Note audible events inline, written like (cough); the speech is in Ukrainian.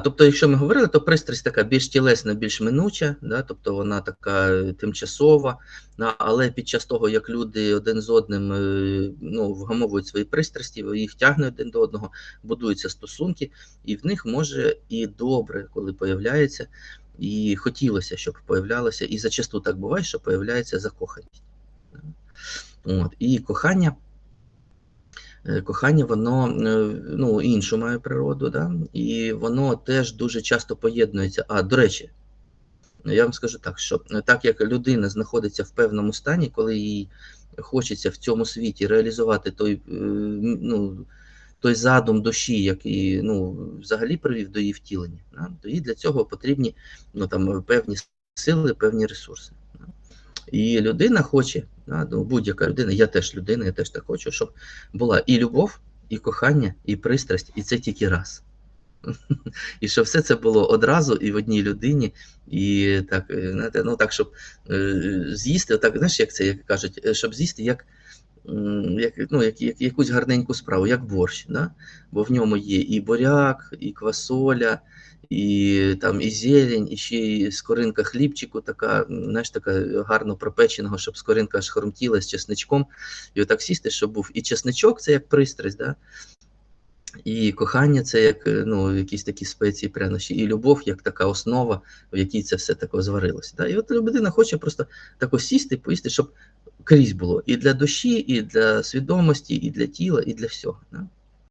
Тобто, якщо ми говорили, то пристрасть така більш тілесна, більш минуча, да, тобто вона така тимчасова, да, але під час того, як люди один з одним е, ну, вгамовують свої пристрасті, їх тягнуть один до одного, будуються стосунки, і в них може і добре, коли появляється, і хотілося, щоб появлялося, і зачасту так буває, що появляється закоханість. От, І кохання. Е, Кохання, воно е, ну, іншу має природу, да? і воно теж дуже часто поєднується. А, до речі, я вам скажу так, що е, так як людина знаходиться в певному стані, коли їй хочеться в цьому світі реалізувати той, ну, той задум душі, який ну, взагалі привів до її втілення, да? то їй для цього потрібні ну, там, певні сили, певні ресурси. І людина хоче, ну, будь-яка людина, я теж людина, я теж так хочу, щоб була і любов, і кохання, і пристрасть, і це тільки раз. (laughs) І щоб все це було одразу і в одній людині, і так, е, знаєте, ну так, щоб е, з'їсти, так, знаєш, як це як кажуть, е, щоб з'їсти як, як, ну, як, як якусь гарненьку справу, як борщ, да? бо в ньому є і буряк, і квасоля, і там і зелень, і ще й скоринка хлібчику, така, знаєш, така гарно пропеченого, щоб скоринка аж хрумтіла з чесничком. І отак сісти, щоб був і чесничок, це як пристрасть, да? і кохання це як е, ну, якісь такі спеції, прянощі, і любов як така основа, в якій це все тако зварилося. Да? І от людина хоче просто тако сісти, поїсти, щоб крізь було і для душі, і для свідомості, і для тіла, і для всього. Да?